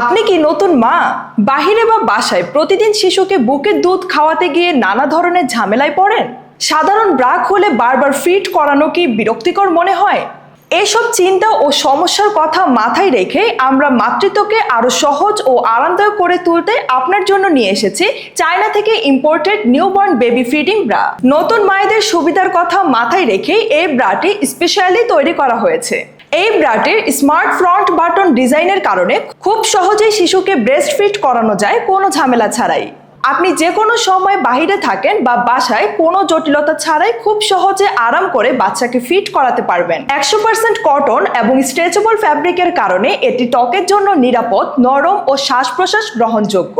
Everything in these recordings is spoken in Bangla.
আপনি কি নতুন মা? বাহিরে বা বাসায় প্রতিদিন শিশুকে বুকের দুধ খাওয়াতে গিয়ে নানা ধরনের ঝামেলায় পড়েন? সাধারণ ব্রাক হলে বারবার ফিট করানো কি বিরক্তিকর মনে হয়? এসব চিন্তা ও সমস্যার কথা মাথায় রেখে আমরা মাতৃত্বকে আরও সহজ ও আরামদায়ক করে তুলতে আপনার জন্য নিয়ে এসেছি চায়না থেকে imported newborn baby feeding bra নতুন মায়েদের সুবিধার কথা মাথায় রেখে এই ব্রাটি স্পেশালি তৈরি করা হয়েছে। এই ব্রাটির স্মার্ট ফ্রন্ট বাটন ডিজাইনের কারণে খুব সহজেই শিশুকে ব্রেস্ট ফিট করানো যায় কোনো ঝামেলা ছাড়াই। আপনি যে কোনো সময় বাইরে থাকেন বা বাসায় কোনো জটিলতা ছাড়াই খুব সহজে আরাম করে বাচ্চাকে ফিট করাতে পারবেন। একশো পার্সেন্ট কটন এবং স্ট্রেচেবল ফ্যাব্রিকের কারণে এটি ত্বকের জন্য নিরাপদ, নরম ও শ্বাস প্রশ্বাস গ্রহণযোগ্য।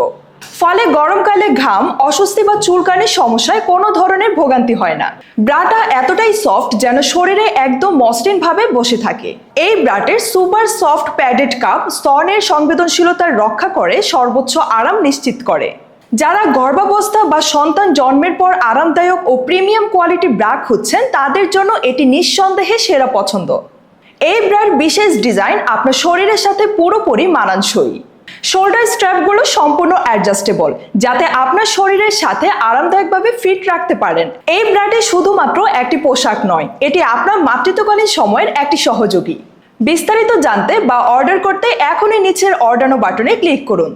ফলে গরমকালে ঘাম, অস্বস্তি বা চুলকানির সমস্যায় কোনো ধরনের ভোগান্তি হয় না। ব্রাটা এতটাই সফট যেন শরীরে একদম মসৃণ ভাবে বসে থাকে। এই ব্রাটের সুপার সফট প্যাডেড কাপ স্তনের সংবেদনশীলতার রক্ষা করে সর্বোচ্চ আরাম নিশ্চিত করে। যারা গর্ভাবস্থা বা সন্তান জন্মের পর আরামদায়ক ও প্রিমিয়াম কোয়ালিটি ব্রা খুঁজছেন, তাদের জন্য এটি নিঃসন্দেহে সেরা পছন্দ। এই ব্রার বিশেষ ডিজাইন আপনার শরীরের সাথে পুরোপুরি মানানসই। শোল্ডার স্ট্র্যাপগুলো সম্পূর্ণ অ্যাডজাস্টেবল যাতে আপনার শরীরের সাথে আরামদায়কভাবে ফিট রাখতে পারেন। এই ব্র্যান্ডে শুধুমাত্র একটি পোশাক নয়, এটি আপনার মাতৃত্বকালীন সময়ের একটি সহযোগী। বিস্তারিত জানতে বা অর্ডার করতে এখনই নিচের অর্ডানো বাটনে ক্লিক করুন।